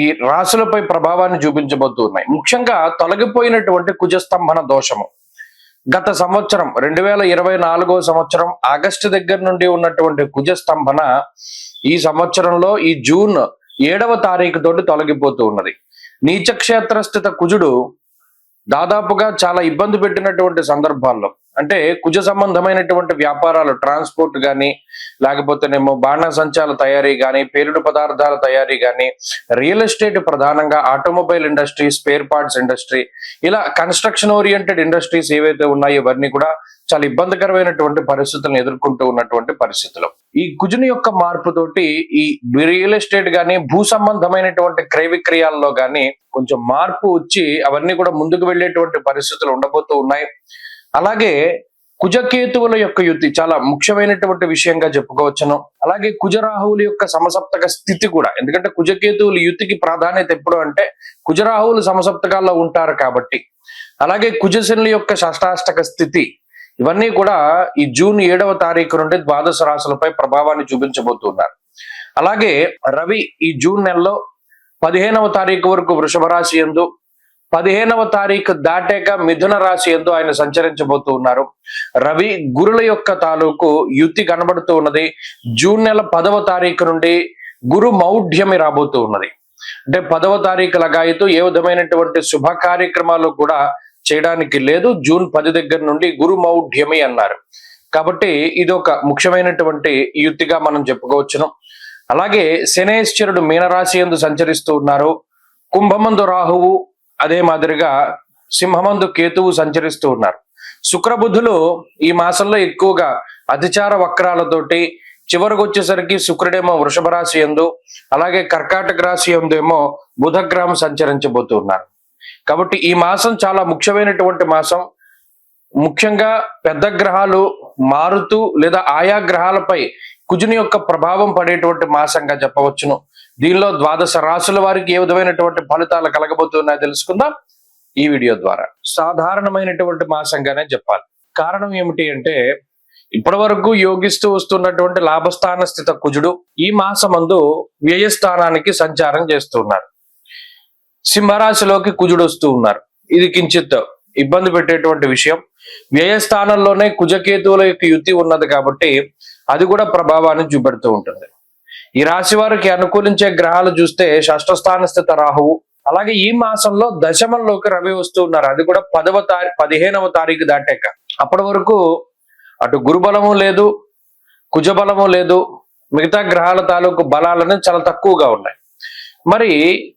ఈ రాశులపై ప్రభావాన్ని చూపించబోతూ ఉన్నాయి. ముఖ్యంగా తొలగిపోయినటువంటి కుజస్తంభన దోషము. గత సంవత్సరం రెండు వేల ఇరవై నాలుగో సంవత్సరం ఆగస్టు దగ్గర నుండి ఉన్నటువంటి కుజస్తంభన ఈ సంవత్సరంలో ఈ జూన్ ఏడవ తారీఖు తోటి తొలగిపోతూ ఉన్నది. నీచక్షేత్రస్థిత కుజుడు దాదాపుగా చాలా ఇబ్బంది పెట్టినటువంటి సందర్భాల్లో అంటే కుజ సంబంధమైనటువంటి వ్యాపారాలు ట్రాన్స్పోర్ట్ కానీ లేకపోతేనేమో బాణసంచాల తయారీ కానీ పేరుడు పదార్థాల తయారీ కానీ రియల్ ఎస్టేట్ ప్రధానంగా automobile industry spare parts industry ఇలా కన్స్ట్రక్షన్ ఓరియంటెడ్ ఇండస్ట్రీస్ ఏవైతే ఉన్నాయో ఇవన్నీ కూడా చాలా ఇబ్బందికరమైనటువంటి పరిస్థితులను ఎదుర్కొంటూ ఉన్నటువంటి పరిస్థితులు. ఈ కుజుని యొక్క మార్పుతోటి ఈ రియల్ ఎస్టేట్ గానీ భూ సంబంధమైనటువంటి క్రయ విక్రయాల్లో గానీ కొంచెం మార్పు వచ్చి అవన్నీ కూడా ముందుకు వెళ్ళేటువంటి పరిస్థితులు ఉండబోతూ ఉన్నాయి. అలాగే కుజకేతువుల యొక్క యుతి చాలా ముఖ్యమైనటువంటి విషయంగా చెప్పుకోవచ్చును. అలాగే కుజరాహువుల యొక్క సమసప్తక స్థితి కూడా. ఎందుకంటే కుజకేతువుల యుతికి ప్రాధాన్యత ఎప్పుడు అంటే కుజరాహువులు సమసప్తకాల్లో ఉంటారు కాబట్టి. అలాగే కుజశనుల యొక్క షష్టాష్టక స్థితి. ఇవన్నీ కూడా ఈ జూన్ ఏడవ తారీఖు నుండి ద్వాదశ రాశులపై ప్రభావాన్ని చూపించబోతున్నారు. అలాగే రవి ఈ జూన్ నెలలో పదిహేనవ తారీఖు వరకు వృషభ రాశి ఎందు పదిహేనవ తారీఖు దాటాక మిథున రాశి ఎందు ఆయన సంచరించబోతూ ఉన్నారు. రవి గురుల యొక్క తాలూకు యుతి కనబడుతూ ఉన్నది. జూన్ నెల పదవ తారీఖు నుండి గురు మౌఢ్యమి రాబోతూ ఉన్నది. అంటే పదవ తారీఖు లగాయితూ ఏ విధమైనటువంటి శుభ కార్యక్రమాలు కూడా చేయడానికి లేదు. జూన్ పది దగ్గర నుండి గురు మౌఢ్యమి అన్నారు. కాబట్టి ఇది ఒక ముఖ్యమైనటువంటి యుక్తిగా మనం చెప్పుకోవచ్చును. అలాగే శనేశ్వరుడు మీనరాశి ఎందు సంచరిస్తూ ఉన్నారు. కుంభమందు రాహువు అదే మాదిరిగా సింహమందు కేతువు సంచరిస్తూ ఉన్నారు. శుక్రబుధులు ఈ మాసంలో ఎక్కువగా అతిచార వక్రాలతోటి చివరికి వచ్చేసరికి శుక్రుడేమో వృషభ రాశి ఎందు అలాగే కర్కాటక రాశి ఎందు ఏమో బుధగ్రహం సంచరించబోతూ ఉన్నారు. కాబట్టి ఈ మాసం చాలా ముఖ్యమైనటువంటి మాసం. ముఖ్యంగా పెద్ద గ్రహాలు మారుతూ లేదా ఆయా గ్రహాలపై కుజుని యొక్క ప్రభావం పడేటువంటి మాసంగా చెప్పవచ్చును. దీనిలో ద్వాదశ రాశుల వారికి ఏ విధమైనటువంటి ఫలితాలు కలగబోతున్నాయో తెలుసుకుందాం ఈ వీడియో ద్వారా. సాధారణమైనటువంటి మాసంగానే చెప్పాలి. కారణం ఏమిటి అంటే ఇప్పటి వరకు యోగిస్తూ వస్తున్నటువంటి లాభస్థాన స్థిత కుజుడు ఈ మాసమందు వ్యయస్థానానికి సంచారం చేస్తున్నారు సింహరాశిలోకి కుజుడు వస్తూ ఉన్నారు. ఇది కించిత్ ఇబ్బంది పెట్టేటువంటి విషయం. వ్యయస్థానంలోనే కుజకేతువుల యొక్క యుతి ఉన్నది కాబట్టి అది కూడా ప్రభావాన్ని చూపెడుతూ ఉంటుంది. ఈ రాశి వారికి అనుకూలించే గ్రహాలు చూస్తే షష్ఠస్థాన స్థిత రాహువు అలాగే ఈ మాసంలో దశమంలోకి రవి వస్తూ ఉన్నారు. అది కూడా పదవ తారీ పదిహేనవ తారీఖు దాటాక. అప్పటి వరకు అటు గురుబలము లేదు కుజబలము లేదు మిగతా గ్రహాల తాలూకు బలాలను చాలా తక్కువగా ఉన్నాయి. మరి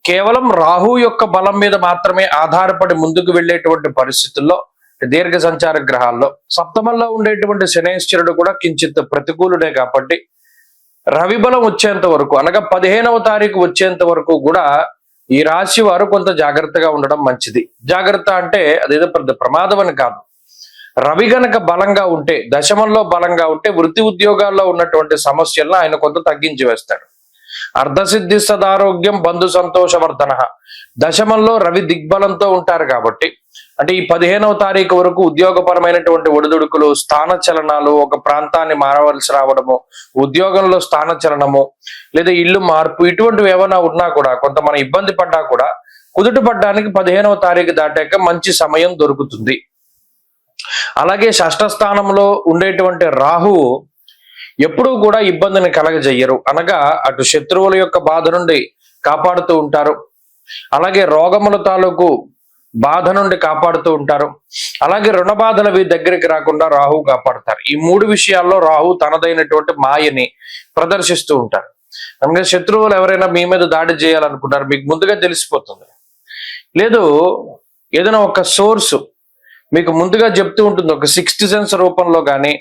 కేవలం రాహు యొక్క బలం మీద మాత్రమే ఆధారపడి ముందుకు వెళ్ళేటువంటి పరిస్థితుల్లో దీర్ఘ సంచార గ్రహాల్లో సప్తమంలో ఉండేటువంటి శనేశ్వరుడు కూడా కించిత్ ప్రతికూలుడే కాబట్టి రవి బలం వచ్చేంత వరకు అనగా పదిహేనవ తారీఖు వచ్చేంత వరకు కూడా ఈ రాశి వారు కొంత జాగ్రత్తగా ఉండడం మంచిది. జాగ్రత్త అంటే అదేదో పెద్ద ప్రమాదం అని కాదు. రవి గనక బలంగా ఉంటే దశమంలో బలంగా ఉంటే వృత్తి ఉద్యోగాల్లో ఉన్నటువంటి సమస్యలను ఆయన కొంత తగ్గించి వేస్తాడు. అర్ధసిద్ధి సదారోగ్యం బంధు సంతోషవర్ధన దశమంలో రవి దిగ్బలంతో ఉంటారు కాబట్టి అంటే ఈ పదిహేనవ తారీఖు వరకు ఉద్యోగపరమైనటువంటి ఒడిదుడుకులు స్థాన చలనాలు ఒక ప్రాంతాన్ని మారవలసి రావడము ఉద్యోగంలో స్థాన చలనము లేదా ఇల్లు మార్పు ఇటువంటివి ఏమైనా ఉన్నా కూడా కొంత మనం ఇబ్బంది పడ్డా కూడా కుదుట పడ్డానికి పదిహేనవ తారీఖు దాటాక మంచి సమయం దొరుకుతుంది. అలాగే షష్ఠ స్థానంలో ఉండేటువంటి రాహువు ఎప్పుడూ కూడా ఇబ్బందిని కలగజెయ్యరు అనగా అటు శత్రువుల యొక్క బాధ నుండి కాపాడుతూ ఉంటారు. అలాగే రోగముల తాలూకు బాధ నుండి కాపాడుతూ ఉంటారు. అలాగే రుణ బాధలు అవి దగ్గరికి రాకుండా రాహు కాపాడుతారు. ఈ మూడు విషయాల్లో రాహు తనదైనటువంటి మాయని ప్రదర్శిస్తూ ఉంటారు. అందుకే శత్రువులు ఎవరైనా మీ మీద దాడి చేయాలనుకుంటారు మీకు ముందుగా తెలిసిపోతుంది. లేదు ఏదైనా ఒక సోర్సు మీకు ముందుగా చెప్తూ ఉంటుంది ఒక సిక్స్త్ సెన్స్ రూపంలో కానీ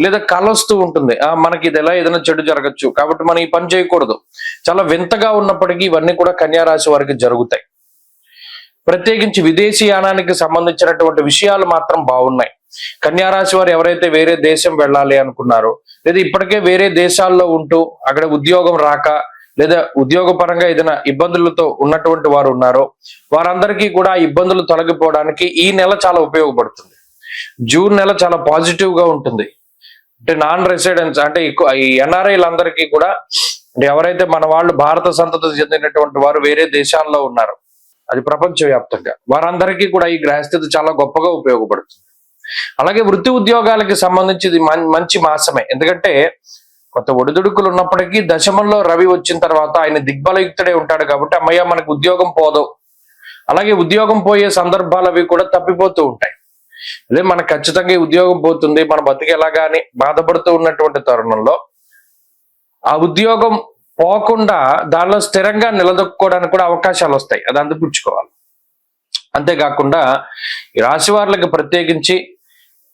లేదా కలొస్తూ ఉంటుంది ఆ మనకి ఇది ఎలా ఏదైనా చెడు జరగచ్చు కాబట్టి మనం ఈ పని చేయకూడదు. చాలా వింతగా ఉన్నప్పటికీ ఇవన్నీ కూడా కన్యారాశి వారికి జరుగుతాయి. ప్రత్యేకించి విదేశీయానానికి సంబంధించినటువంటి విషయాలు మాత్రం బాగున్నాయి. కన్యారాశి వారు ఎవరైతే వేరే దేశం వెళ్ళాలి అనుకున్నారో లేదా ఇప్పటికే వేరే దేశాల్లో ఉంటూ అక్కడ ఉద్యోగం రాక లేదా ఉద్యోగ పరంగా ఏదైనా ఇబ్బందులతో ఉన్నటువంటి వారు ఉన్నారో వారందరికీ కూడా ఆ ఇబ్బందులు తొలగిపోవడానికి ఈ నెల చాలా ఉపయోగపడుతుంది. జూన్ నెల చాలా పాజిటివ్గా ఉంటుంది. అంటే నాన్ రెసిడెన్స్ అంటే ఎక్కువ ఈ ఎన్ఆర్ఐలందరికీ కూడా ఎవరైతే మన వాళ్ళు భారత సంతతి చెందినటువంటి వారు వేరే దేశాల్లో ఉన్నారు అది ప్రపంచవ్యాప్తంగా. వారందరికీ కూడా ఈ గ్రహస్థితి చాలా గొప్పగా ఉపయోగపడుతుంది. అలాగే వృత్తి ఉద్యోగాలకి సంబంధించి ఇది మంచి మాసమే. ఎందుకంటే కొంత ఒడిదుడుకులు ఉన్నప్పటికీ దశమంలో రవి వచ్చిన తర్వాత ఆయన దిగ్బలయుక్తుడే ఉంటాడు కాబట్టి అమ్మయ్య మనకు ఉద్యోగం పోదు. అలాగే ఉద్యోగం పోయే సందర్భాలు అవి కూడా తప్పిపోతూ ఉంటాయి. అదే మనకు ఖచ్చితంగా ఉద్యోగం పోతుంది మన బతికి ఎలాగా అని బాధపడుతూ ఉన్నటువంటి తరుణంలో ఆ ఉద్యోగం పోకుండా దానిలో స్థిరంగా నిలదొక్కుకోవడానికి కూడా అవకాశాలు వస్తాయి. అది అందిపుచ్చుకోవాలి అంతేకాకుండా ఈ రాశి వారులకు ప్రత్యేకించి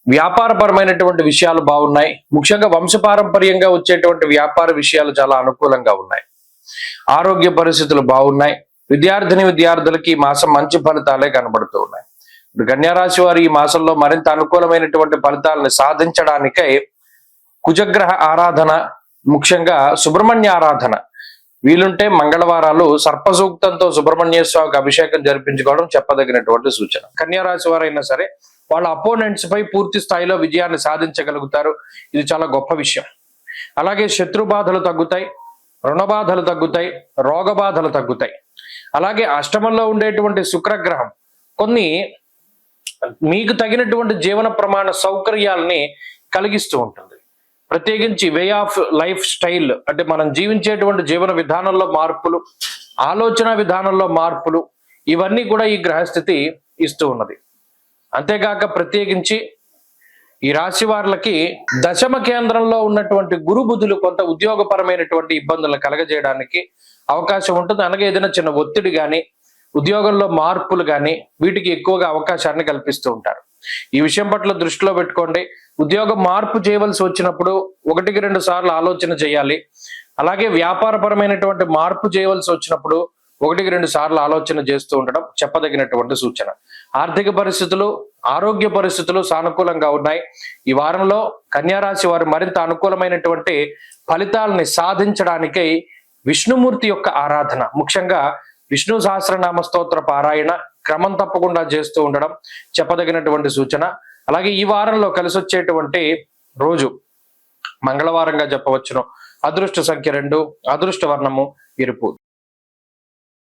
వ్యాపారపరమైనటువంటి విషయాలు బాగున్నాయి. ముఖ్యంగా వంశపారంపర్యంగా వచ్చేటువంటి వ్యాపార విషయాలు చాలా అనుకూలంగా ఉన్నాయి. ఆరోగ్య పరిస్థితులు బాగున్నాయి. విద్యార్థిని విద్యార్థులకి ఈ మాసం మంచి ఫలితాలే కనబడుతూ ఉన్నాయి. ఇప్పుడు కన్యారాశి వారు ఈ మాసంలో మరింత అనుకూలమైనటువంటి ఫలితాలను సాధించడానికై కుజగ్రహ ఆరాధన ముఖ్యంగా సుబ్రహ్మణ్య ఆరాధన. వీలుంటే మంగళవారాలు సర్పసూక్తంతో సుబ్రహ్మణ్య స్వామికి అభిషేకం జరిపించుకోవడం చెప్పదగినటువంటి సూచన. కన్యారాశి వారైనా సరే వాళ్ళ అపోనెంట్స్ పై పూర్తి స్థాయిలో విజయాన్ని సాధించగలుగుతారు. ఇది చాలా గొప్ప విషయం. అలాగే శత్రు బాధలు తగ్గుతాయి రుణ బాధలు తగ్గుతాయి రోగ బాధలు తగ్గుతాయి. అలాగే అష్టమంలో ఉండేటువంటి శుక్రగ్రహం కొన్ని మీకు తగినటువంటి జీవన ప్రమాణ సౌకర్యాలని కలిగిస్తూ ఉంటుంది. ప్రత్యేకించి వే ఆఫ్ లైఫ్ స్టైల్ అంటే మనం జీవించేటువంటి జీవన విధానంలో మార్పులు ఆలోచన విధానంలో మార్పులు ఇవన్నీ కూడా ఈ గ్రహస్థితి ఇస్తూ ఉన్నది. అంతేకాక ప్రత్యేకించి ఈ రాశి వారులకి దశమ కేంద్రంలో ఉన్నటువంటి గురు బుధులు కొంత ఉద్యోగపరమైనటువంటి ఇబ్బందులను కలగజేయడానికి అవకాశం ఉంటుంది. అలాగే ఏదైనా చిన్న ఒత్తిడి కానీ ఉద్యోగంలో మార్పులు కానీ వీటికి ఎక్కువగా అవకాశాన్ని కల్పిస్తూ ఉంటారు. ఈ విషయం పట్ల దృష్టిలో పెట్టుకోండి. ఉద్యోగం మార్పు చేయవలసి వచ్చినప్పుడు ఒకటికి రెండు సార్లు ఆలోచన చేయాలి. అలాగే వ్యాపారపరమైనటువంటి మార్పు చేయవలసి వచ్చినప్పుడు ఒకటికి రెండు సార్లు ఆలోచన చేస్తూ ఉండడం చెప్పదగినటువంటి సూచన. ఆర్థిక పరిస్థితులు ఆరోగ్య పరిస్థితులు సానుకూలంగా ఉన్నాయి. ఈ వారంలో కన్యారాశి వారు మరింత అనుకూలమైనటువంటి ఫలితాలని సాధించడానికై విష్ణుమూర్తి యొక్క ఆరాధన. ముఖ్యంగా విష్ణు సహస్రనామ స్తోత్ర పారాయణ క్రమం తప్పకుండా చేస్తూ ఉండడం చెప్పదగినటువంటి సూచన. అలాగే ఈ వారంలో కలిసి వచ్చేటువంటి రోజు మంగళవారంగా చెప్పవచ్చును. అదృష్ట సంఖ్య రెండు అదృష్ట వర్ణము ఎరుపు